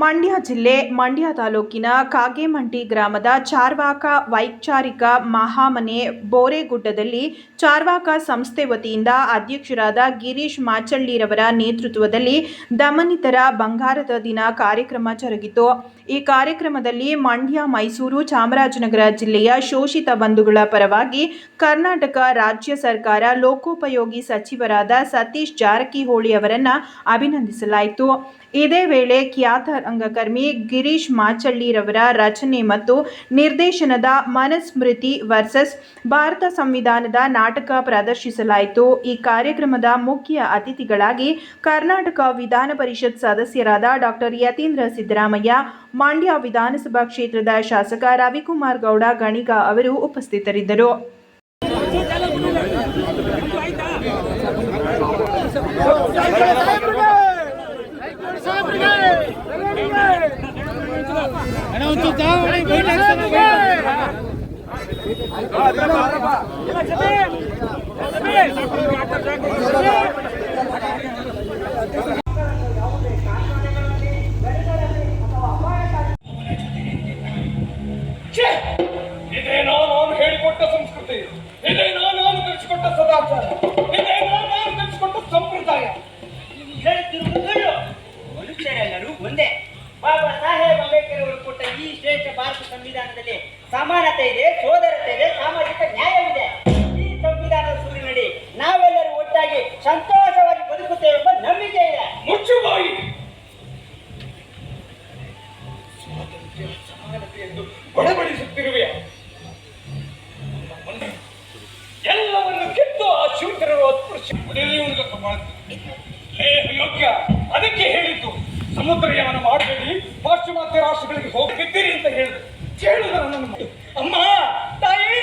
ಮಂಡ್ಯ ಜಿಲ್ಲೆ ಮಂಡ್ಯ ತಾಲೂಕಿನ ಕಾಗೇಮಂಡಿ ಗ್ರಾಮದ ಚಾರ್ವಾಕ ವೈಚಾರಿಕ ಮಹಾಮನೆ ಬೋರೆಗುಡ್ಡದಲ್ಲಿ ಚಾರ್ವಾಕ ಸಂಸ್ಥೆ ವತಿಯಿಂದ ಅಧ್ಯಕ್ಷರಾದ ಗಿರೀಶ್ ಮಾಚಳ್ಳಿರವರ ನೇತೃತ್ವದಲ್ಲಿ ದಮನಿತರ ಬಂಗಾರದ ದಿನ ಕಾರ್ಯಕ್ರಮ ಜರುಗಿತು. ಈ ಕಾರ್ಯಕ್ರಮದಲ್ಲಿ ಮಂಡ್ಯ, ಮೈಸೂರು, ಚಾಮರಾಜನಗರ ಜಿಲ್ಲೆಯ ಶೋಷಿತ ಬಂಧುಗಳ ಪರವಾಗಿ ಕರ್ನಾಟಕ ರಾಜ್ಯ ಸರ್ಕಾರ ಲೋಕೋಪಯೋಗಿ ಸಚಿವರಾದ ಸತೀಶ್ ಜಾರಕಿಹೊಳಿ ಅವರನ್ನು ಅಭಿನಂದಿಸಲಾಯಿತು. ಇದೇ ವೇಳೆ ಖ್ಯಾತ ರಂಗಕರ್ಮಿ ಗಿರೀಶ್ ಮಾಚಳ್ಳಿರವರ ರಚನೆ ಮತ್ತು ನಿರ್ದೇಶನದ ಮನಸ್ಮೃತಿ ವರ್ಸಸ್ ಭಾರತ ಸಂವಿಧಾನದ ನಾಟಕ ಪ್ರದರ್ಶಿಸಲಾಯಿತು ಈ ಕಾರ್ಯಕ್ರಮದ ಮುಖ್ಯ ಅತಿಥಿಗಳಾಗಿ ಕರ್ನಾಟಕ ವಿಧಾನ ಪರಿಷತ್ ಸದಸ್ಯರಾದ ಡಾಕ್ಟರ್ ಯತೀಂದ್ರ ಸಿದ್ದರಾಮಯ್ಯ ಮಂಡ್ಯ ವಿಧಾನಸಭಾ ಕ್ಷೇತ್ರದ ಶಾಸಕ ರವಿಕುಮಾರ್ ಗೌಡ ಗಣಿಗ ಅವರು ಉಪಸ್ಥಿತರಿದ್ದರು ಇದೇನೋ ನಾನು ಹೇಳಿಕೊಟ್ಟ ಸಂಸ್ಕೃತಿ. ಇದೇನೋ ನಾನು ಕಲಿಸಿಕೊಟ್ಟ ಸದಾಚಾರ. ಇದೇನೋ ನಾನು ಕಲಿಸಿಕೊಟ್ಟ ಸಂಪ್ರದಾಯ. ಹೇಳುತ್ತಿರುವುದು ಸುಳ್ಳು ಮನುಷ್ಯರೆಲ್ಲರೂ ಒಂದೇ. ಬಾಬಾ ಸಾಹೇಬ್ ಅಂಬೇಡ್ಕರ್ ಅವರು ಕೊಟ್ಟ ಈ ಶ್ರೇಷ್ಠ ಭಾರತ ಸಂವಿಧಾನದಲ್ಲಿ ಸಮಾನತೆ ಇದೆ ಸೋದರತೆ ಅಮ್ಮ, ತಾಯಿ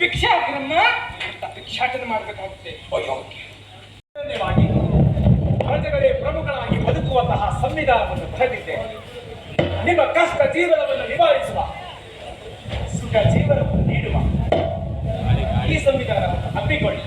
ಭಿಕ್ಷಾಟನಮ್ಮ ಅಂತ ಭಿಕ್ಷಾಟನೆ ಮಾಡಬೇಕಾಗುತ್ತೆ. ಪ್ರಜೆಗಳೇ ಪ್ರಮುಖರಾಗಿ ಬದುಕುವಂತಹ ಸಂವಿಧಾನವನ್ನು ಬರೆದಿದ್ದೆ ನಿಮ್ಮ ಕಷ್ಟ ಜೀವನವನ್ನು ನಿವಾರಿಸುವ, ಸುಖ ಜೀವನವನ್ನು ನೀಡುವ ಈ ಸಂವಿಧಾನವನ್ನು ಹಮ್ಮಿಕೊಳ್ಳಿ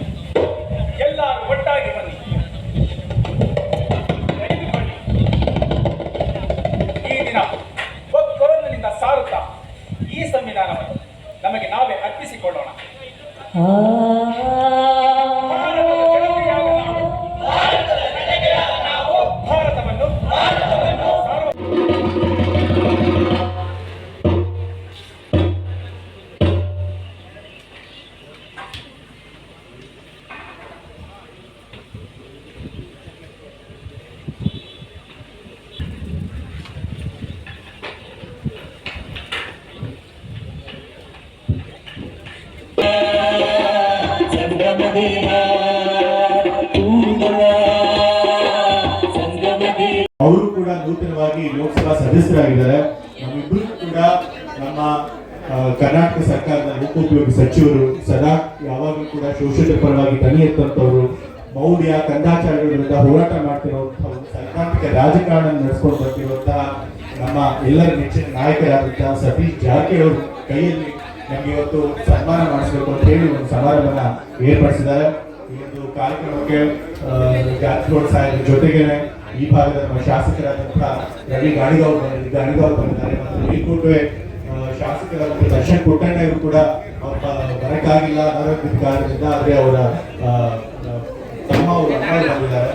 ನೂತನವಾಗಿ ಲೋಕಸಭಾ ಸದಸ್ಯರಾಗಿದ್ದಾರೆ. ನಮ್ಮಿಬ್ಬರು ಕೂಡ ನಮ್ಮ ಕರ್ನಾಟಕ ಸರ್ಕಾರದ ಲೋಕೋಪಯೋಗಿ ಸಚಿವರು ಸದಾ ಯಾವಾಗಲೂ ಕೂಡ ಶೋಷಿತ ಪರವಾಗಿ ತನಿ ಎತ್ತಂತವರು ಮೌಢ್ಯ ಕಂದಾಚಾರಗಳ ವಿರುದ್ಧ ಹೋರಾಟ ಮಾಡ್ತಿರುವಂತಹ ಒಂದು ರಾಜಕಾರಣ ನಡೆಸ್ಕೊಂಡು ಬರ್ತಿರುವಂತಹ ನಮ್ಮ ಎಲ್ಲರ ನೆಚ್ಚಿನ ನಾಯಕರಾದಂತಹ ಸತೀಶ್ ಜಾರಕಿಹೊಳಿ ಕೈಯಲ್ಲಿ ನಮಗೆ ಇವತ್ತು ಸನ್ಮಾನ ಮಾಡಿಸಬೇಕು ಅಂತ ಹೇಳಿ ಒಂದು ಸಮಾರಂಭನ ಏರ್ಪಡಿಸಿದ್ದಾರೆ. ಈ ಒಂದು ಕಾರ್ಯಕ್ರಮಕ್ಕೆ ಜಾರಕಿಹೊಳಿ ಸಾಹೇಬ್ ಜೊತೆಗೇನೆ ಈ ಭಾಗದ ನಮ್ಮ ಶಾಸಕರಾದಂತಹ ರವಿ ಬಂದಿದ್ದಾರೆ ಗಾಣಿಗಾವ್ ಬಂದಿದ್ದಾರೆ. ಮತ್ತು ಮೇಲ್ಕೋಟೆ ಆ, ಶಾಸಕರಾದಂತಹ ದರ್ಶನ್ ಕೊಟ್ಟಣ್ಣ ಇವರು ಕೂಡ ಬರಕ್ಕಾಗಿಲ್ಲ ಅನಾರೋಗ್ಯದ ಕಾರಣದಿಂದ ಆದ್ರೆ ಅವರ ತಮ್ಮ ಅವರು ಅಣ್ಣ ಬಂದಿದ್ದಾರೆ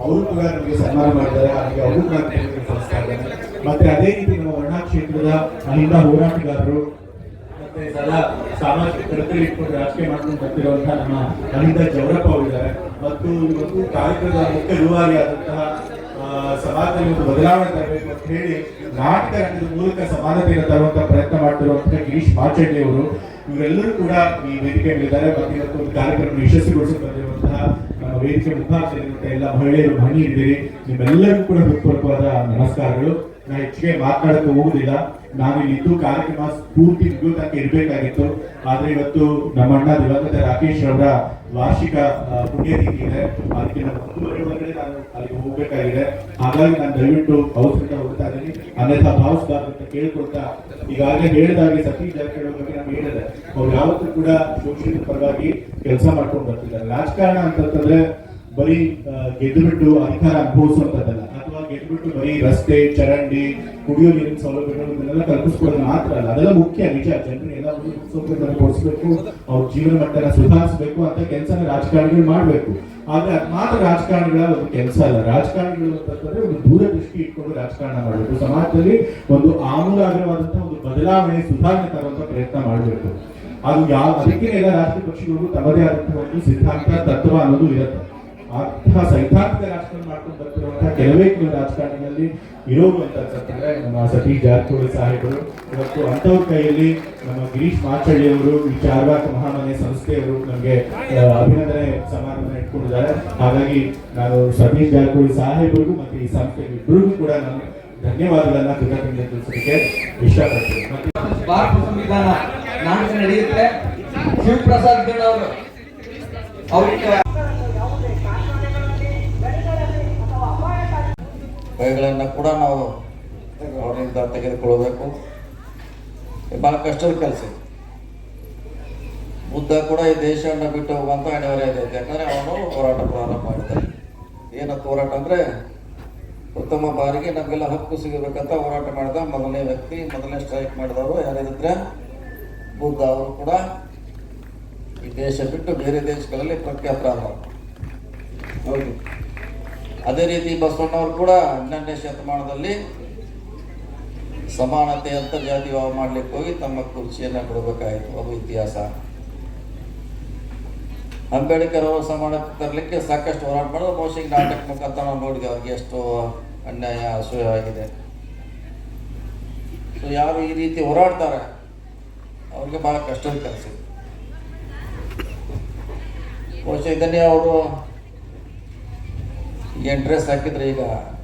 ಅವರು ಕೂಡ ನಮಗೆ ಸನ್ಮಾನ ಮಾಡಿದ್ದಾರೆ. ಹಾಗೆ ಅವರು ಕೂಡ ಮತ್ತೆ ಅದೇ ರೀತಿ ನಮ್ಮ ವರ್ಣಾ ಕ್ಷೇತ್ರದ ಅಲ್ಲಿಂದ ಹೋರಾಟಗಾರರು ಸದಾ ಸಾಮಾಜಿಕ ಕರ್ತವ್ಯ ಇಟ್ಕೊಂಡು ರಾಜಕೀಯ ಮಾಡ್ಕೊಂಡು ಬರ್ತಿರುವಂತಹ ನಮ್ಮ ಅನಿತಾ ಜವರಪ್ಪ ಅವರಿದ್ದಾರೆ ಮತ್ತು ಇವತ್ತು ಕಾರ್ಯಕ್ರಮದ ಮುಖ್ಯ ರೂವಾರಿಯಾದಂತಹ ಸಮಾಜದಲ್ಲಿ ಒಂದು ಬದಲಾವಣೆ ತರಬೇಕು ಅಂತ ಹೇಳಿ ನಾಟಕ ಮೂಲಕ ಸಮಾನತೆಯನ್ನು ತರುವಂತಹ ಪ್ರಯತ್ನ ಮಾಡ್ತಿರುವಂತಹ ಗಿರೀಶ್ ಮಾಚಳ್ಳಿ ಅವರು. ಇವರೆಲ್ಲರೂ ಕೂಡ ಈ ವೇದಿಕೆ ಮೇಲಿದ್ದಾರೆ ಮತ್ತು ಇವತ್ತು ಒಂದು ಕಾರ್ಯಕ್ರಮ ಯಶಸ್ವಿಗೊಳಿಸಿ ನಮ್ಮ ವೇದಿಕೆ ಮುಖಾಂತರ ಎಲ್ಲ ಮಹಿಳೆಯರು ಮಹನೀಯರಿದ್ದೀರಿ. ನಿಮ್ಮೆಲ್ಲರಿಗೂ ಕೂಡ ಹೃತ್ಪೂರ್ವಕವಾದ ನಮಸ್ಕಾರಗಳು. ನಾ ಹೆಚ್ಚಿಗೆ ಮಾತನಾಡಕ್ಕೆ ಹೋಗುದಿಲ್ಲ. ನಾನು ಇದ್ದು ಕಾರ್ಯಕ್ರಮ ಪೂರ್ತಿ ಮುಗಿಯೋತನಕ ಇರಬೇಕಾಗಿತ್ತು. ಆದ್ರೆ ಇವತ್ತು ನಮ್ಮ ಅಣ್ಣ ದಿವಂಗತ ರಾಕೇಶ್ ಅವರ ವಾರ್ಷಿಕ ಪುಣ್ಯತಿಥಿ ಇದೆ. ಅದಕ್ಕೆ ನಮ್ಮ ಒಂದೂವರೆ ಒಳಗಡೆ ನಾನು ಅಲ್ಲಿಗೆ ಹೋಗ್ಬೇಕಾಗಿದೆ. ಹಾಗಾಗಿ ನಾನು ದಯವಿಟ್ಟು ಅವಸರದ ಹೋಗ್ತಾ ಇದ್ದೀನಿ. ಅನ್ಯಥಾ ಭಾವಿಸಬಾರ್ದು ಅಂತ ಕೇಳ್ಕೊಳ್ತಾ ಈಗಾಗಲೇ ಹೇಳಿದಾಗೆ ಸತೀಶ್ ಜಾರಕಿಹೊಳಿ ಬಗ್ಗೆ ನಾನು ಹೇಳಿದೆ. ಅವ್ರು ಯಾವತ್ತೂ ಕೂಡ ಶೋಷಿತ ಪರವಾಗಿ ಕೆಲಸ ಮಾಡ್ಕೊಂಡು ಬರ್ತಿದ್ದಾರೆ. ರಾಜಕಾರಣ ಅಂತಂತಂದ್ರೆ ಬರೀ ಗೆದ್ದುಬಿಟ್ಟು ಅಧಿಕಾರ ಅನುಭವಿಸುವಂತದ್ದಲ್ಲ. ಗೆದ್ದುಬಿಟ್ಟು ಬರೀ ರಸ್ತೆ, ಚರಂಡಿ, ಕುಡಿಯೋ ನೀರಿನ ಸೌಲಭ್ಯಗಳು, ಇದನ್ನೆಲ್ಲ ಕಲ್ಪಿಸ್ಕೊಳ್ಳೋದು ಮಾತ್ರ ಅಲ್ಲ. ಅದೆಲ್ಲ ಮುಖ್ಯ ನಿಜ. ಜನರಿಗೆಲ್ಲ ಸೌಲಭ್ಯಗಳನ್ನು ಕೊಡಿಸ್ಬೇಕು, ಅವ್ರ ಜೀವನ ಮಟ್ಟನ ಸುಧಾರಿಸಬೇಕು ಅಂತ ಕೆಲಸನ ರಾಜಕಾರಣಿಗಳು ಮಾಡಬೇಕು. ಆದ್ರೆ ಅದ್ ಮಾತ್ರ ರಾಜಕಾರಣಿಗಳ ಒಂದು ಕೆಲಸ ಅಲ್ಲ. ರಾಜಕಾರಣಿಗಳು ಅಂತಂದ್ರೆ ಒಂದು ದೂರದೃಷ್ಟಿ ಇಟ್ಕೊಂಡು ರಾಜಕಾರಣ ಮಾಡಬೇಕು. ಸಮಾಜದಲ್ಲಿ ಒಂದು ಆಮೂಲಾಗ್ರವಾದಂತಹ ಒಂದು ಬದಲಾವಣೆ, ಸುಧಾರಣೆ ತರುವಂತ ಪ್ರಯತ್ನ ಮಾಡಬೇಕು. ಅದು ಯಾವ ಅದಕ್ಕೆ ಎಲ್ಲ ರಾಜಕೀಯ ಪಕ್ಷಗಳು ತಮ್ಮದೇ ಆದಂತಹ ಒಂದು ಸಿದ್ಧಾಂತ, ತತ್ವ ಅನ್ನೋದು ಇರುತ್ತೆ. ಅಂತಹ ಸೈದ್ಧಾಂತಿಕ ರಾಜಕಾರಣ ಮಾಡ್ಕೊಂಡು ಬರ್ತಿರುವಂತಹ ಕೆಲವೇ ಕೆಲವು ರಾಜಕಾರಣಿಗಳಲ್ಲಿ ಇರೋರು ಅಂತ ಅನ್ಸುತ್ತೆ ನಮ್ಮ ಸತೀಶ್ ಜಾರಕಿಹೊಳಿ ಸಾಹೇಬರು. ಇವತ್ತು ಅಂಥವ್ರ ಕೈಯಲ್ಲಿ ನಮ್ಮ ಗಿರೀಶ್ ಮಾಚಳ್ಳಿ ಅವರು, ಈ ಚಾರ್ವಾಕ ಮಹಾಮನೆ ಸಂಸ್ಥೆಯವರು ನಮಗೆ ಅಭಿನಂದನೆ ಸಮಾರಂಭ ಇಟ್ಕೊಂಡಿದ್ದಾರೆ. ಹಾಗಾಗಿ ನಾನು ಸತೀಶ್ ಜಾರಕಿಹೊಳಿ ಸಾಹೇಬರಿಗೂ ಮತ್ತು ಈ ಸಂಸ್ಥೆ ಇಬ್ಬರಿಗೂ ಕೂಡ ನಾನು ಧನ್ಯವಾದಗಳನ್ನ ಕೃತಜ್ಞತೆ ತಿಳಿಸೋದಕ್ಕೆ ಇಷ್ಟಪಡ್ತೀನಿ. ಭಾರತ ಸಂವಿಧಾನ ನಾಟಕ ನಡೆಯುತ್ತೆ. ಶಿವಪ್ರಸಾದ್ ಅವರು. ಅವ್ರಿಗೆ ಕೈಗಳನ್ನು ಕೂಡ ನಾವು ಅವರಿಂದ ತೆಗೆದುಕೊಳ್ಬೇಕು ಭಾಳ ಕಷ್ಟದ ಕೆಲಸ. ಬುದ್ಧ ಕೂಡ ಈ ದೇಶವನ್ನು ಬಿಟ್ಟು ಹೋಗುವಂತ ಅನಿವಾರ್ಯ ಇದೆ. ಯಾಕಂದ್ರೆ ಅವನು ಹೋರಾಟ ಪ್ರಾರಂಭ ಮಾಡಿದ್ದಾರೆ ಏನಂತ ಹೋರಾಟ ಅಂದ್ರೆ ಉತ್ತಮ ಬಾರಿಗೆ ನಮಗೆಲ್ಲ ಹಕ್ಕು ಸಿಗಬೇಕಂತ ಹೋರಾಟ ಮಾಡಿದ ಮೊದಲನೇ ವ್ಯಕ್ತಿ, ಮೊದಲನೇ ಸ್ಟ್ರೈಕ್ ಮಾಡಿದವರು ಯಾರಿದ್ರೆ ಬುದ್ಧ ಅವರು ಕೂಡ ಈ ದೇಶ ಬಿಟ್ಟು ಬೇರೆ ದೇಶಗಳಲ್ಲಿ ಪ್ರಖ್ಯಾತರಾದರು ಹೌದು. ಅದೇ ರೀತಿ ಬಸವಣ್ಣವರು ಕೂಡ ಹನ್ನೆರಡನೇ ಶತಮಾನದಲ್ಲಿ ಸಮಾನತೆ ಅಂತರ್ಜಾತಿ ವಿವಾಹ ಮಾಡ್ಲಿಕ್ಕೆ ಹೋಗಿ ತಮ್ಮ ಕುರ್ಚಿಯನ್ನ ಕೊಡಬೇಕಾಯಿತು. ಅದು ಇತಿಹಾಸ. ಅಂಬೇಡ್ಕರ್ ಅವರು ಸಮಾನತೆ ತರಲಿಕ್ಕೆ ಸಾಕಷ್ಟು ಹೋರಾಟ ಮಾಡಿದ್ರು. ಬಹುಶಃ ನಾಟಕ ಮುಖಾಂತರ ನಾವು ನೋಡಿದ್ವಿ ಅವ್ರಿಗೆ ಎಷ್ಟು ಅನ್ಯಾಯ, ಅಸೂಯ ಆಗಿದೆ. ಸೊ ಯಾರು ಈ ರೀತಿ ಹೋರಾಡ್ತಾರೆ, ಅವ್ರಿಗೆ ಬಹಳ ಕಷ್ಟದ ಕೆಲಸ. ಬಹುಶಃ ಇದನ್ನೇ ಅವರು ಏನು ಡ್ರೆಸ್ ಹಾಕಿದ್ರೆ ಈಗ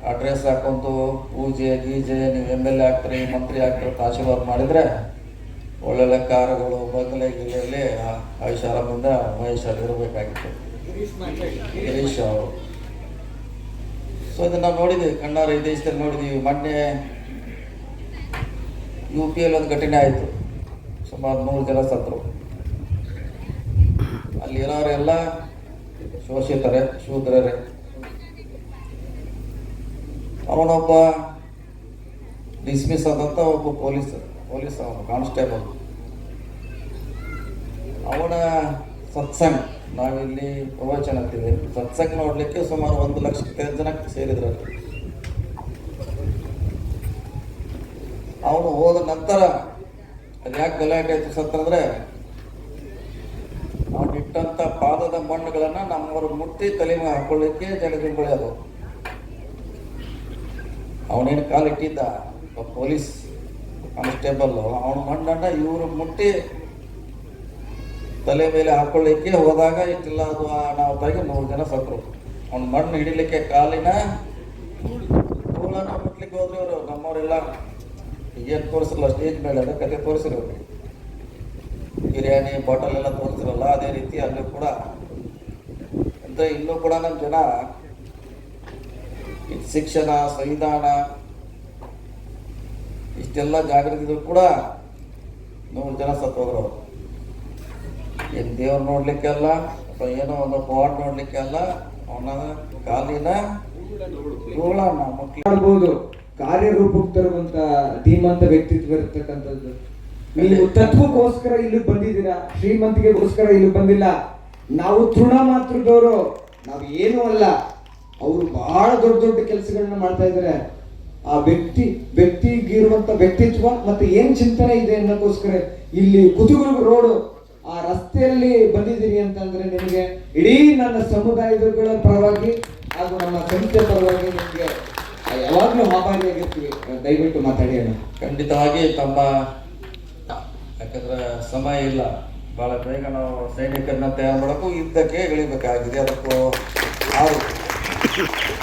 ಆ ಡ್ರೆಸ್ ಹಾಕೊಂತು ಪೂಜೆ ಗೀಜೆ ನೀವು ಎಂ ಎಲ್ ಎ ಆಗ್ತೀರಿ ಮಂತ್ರಿ ಆಗ್ತೀರಿ ಆಶೀರ್ವಾದ ಮಾಡಿದರೆ ಒಳ್ಳೊಳ್ಳೆ ಕಾರುಗಳು ಬಂಗಲೆ ಗಿಲೆಯಲ್ಲಿ ಐಷಾರಾಮಿಂದ ಮಹೇಶ್ ಅಲ್ಲಿ ಇರಬೇಕಾಗಿತ್ತು. ಗಿರೀಶ್ ಅವರು. ಸೊ ಇದನ್ನ ನಾವು ನೋಡಿದ್ದೀವಿ ಕಣ್ಣಾರ ಈ ದೇಶದಲ್ಲಿ ನೋಡಿದ್ದೀವಿ ಮೊನ್ನೆ ಯು ಪಿ ಎಲ್ ಒಂದು ಘಟನೆ ಆಯಿತು. ಸುಮಾರು ನೂರು ಜನ ಸತ್ರು ಅಲ್ಲಿ ಇರೋರೆಲ್ಲ ಶೋಷಿತರೆ ಶೂದ್ರರೇ. ಅವನೊಬ್ಬ ಡಿಸ್ಮಿಸ್ ಆದಂತ ಒಬ್ಬ ಪೊಲೀಸ್ ಪೊಲೀಸ್ ಅವನು ಕಾನ್ಸ್ಟೇಬಲ್ ಅವನ ಸತ್ಸಂಗ್, ನಾವಿಲ್ಲಿ ಪ್ರವಚನ ಅಂತೀವಿ ಸತ್ಸಂಗ್ ನೋಡ್ಲಿಕ್ಕೆ ಸುಮಾರು ಒಂದು ಲಕ್ಷಕ್ಕೈದು ಜನ ಸೇರಿದ್ರು. ಅವನು ಹೋದ ನಂತರ ಅದು ಗಲಾಟೆ ಆಯ್ತು ಸತ್ತಂದ್ರೆ ಅವನು ಇಟ್ಟಂಥ ಪಾದದ ಮಣ್ಣುಗಳನ್ನ ನಮ್ಮವರು ಮುಟ್ಟಿ ತಲೆ ಮೇಲೆ ಹಾಕೊಳ್ಳಿಕ್ಕೆ ಜನಗಳು ಅದು ಅವನೇನು ಕಾಲಿಟ್ಟಿದ್ದ ಪೊಲೀಸ್ ಕಾನ್ಸ್ಟೇಬಲ್ ಅವನ ಮಣ್ಣನ್ನ ಇವರು ಮುಟ್ಟಿ ತಲೆ ಮೇಲೆ ಹಾಕೊಳ್ಳಿಕ್ಕೆ ಹೋದಾಗ ಇಟ್ಟಿಲ್ಲ ಅದು. ತಾಗಿ ಮೂರು ಜನ ಸತ್ರು. ಅವ್ನು ಮಣ್ಣು ಹಿಡಿಲಿಕ್ಕೆ ಕಾಲಿನ ಧೂಳನ್ನ ಮುಟ್ಲಿಕ್ಕೆ ಹೋದ್ರು ಅವರು ನಮ್ಮವರೆಲ್ಲ ಏನು ತೋರಿಸಿಲ್ಲ ಸ್ಟೇಜ್ ಮೇಲೆ ಅದ ಕತೆ ತೋರಿಸಿರೋರು ಬಿರಿಯಾನಿ ಬಾಟಲ್ ಎಲ್ಲ ತೋರಿಸಿರಲ್ಲ ಅದೇ ರೀತಿ ಅಲ್ಲೂ ಕೂಡ. ಅಂತ ಇನ್ನೂ ಕೂಡ ನಮ್ಮ ಜನ ಶಿಕ್ಷಣ, ಸಂವಿಧಾನ, ಇಷ್ಟೆಲ್ಲ ಜಾಗೃತಿ ಕೂಡ ನೂರು ಜನ ಸತ್ತೋದ್ರು ಅವರು. ಏನ್ ದೇವ್ರು ನೋಡ್ಲಿಕ್ಕೆ ಅಲ್ಲ, ಅಥವಾ ಏನೋ ಒಂದು ಪಾಟ್ ನೋಡ್ಲಿಕ್ಕೆ ಅಲ್ಲ, ಅವನ ಕಾಲಿನ ಧೂಳನ್ನ ಮಕ್ಳು ಮಾಡ್ಬೋದು. ಕಾರ್ಯರೂಪಕ್ಕೆ ತರುವಂತ ಧೀಮಂತ ವ್ಯಕ್ತಿತ್ವ ಇರತಕ್ಕಂಥದ್ದು ನೀವು ತತ್ವಕ್ಕೋಸ್ಕರ ಇಲ್ಲಿ ಬಂದಿದ್ದೀರಾ? ಶ್ರೀಮಂತಿಗೆಗೋಸ್ಕರ ಇಲ್ಲಿ ಬಂದಿಲ್ಲ? ನಾವು ತೃಣ ಮಾತ್ರದವರು ನಾವು ಏನೂ ಅಲ್ಲ. ಅವರು ಬಹಳ ದೊಡ್ಡ ದೊಡ್ಡ ಕೆಲಸಗಳನ್ನ ಮಾಡ್ತಾ ಇದ್ದಾರೆ. ಆ ವ್ಯಕ್ತಿ, ವ್ಯಕ್ತಿಗಿರುವಂತ ವ್ಯಕ್ತಿತ್ವ ಮತ್ತೆ ಏನ್ ಚಿಂತನೆ ಇದೆ ಅನ್ನೋಕ್ಕೋಸ್ಕರ ಇಲ್ಲಿ ಕುತುಗುರು ರೋಡ್ ಆ ರಸ್ತೆಯಲ್ಲಿ ಬಂದಿದ್ದೀರಿ ಅಂತಂದ್ರೆ ನಿಮಗೆ ಇಡೀ ನನ್ನ ಸಮುದಾಯದಗಳ ಪರವಾಗಿ ಹಾಗೂ ನಮ್ಮ ಸಂಸ್ಥೆ ಪರವಾಗಿ ನಿಮಗೆ ಯಾವಾಗ್ಲೂ ಆಭಾರಿಯಾಗಿರ್ತೀವಿ ದಯವಿಟ್ಟು ಮಾತಾಡಿ ಅಣ್ಣ. ಖಂಡಿತವಾಗಿ ತಮ್ಮ ಯಾಕಂದ್ರೆ ಸಮಯ ಇಲ್ಲ. ಬಹಳ ಬೇಗ ನಾವು ಸೈನಿಕರನ್ನ ತಯಾರು ಮಾಡೋಕ್ಕೂ ಇದ್ದಕ್ಕೆ ಇಳಿಬೇಕಾಗಿದೆ. ಅದಕ್ಕೂ Thank you.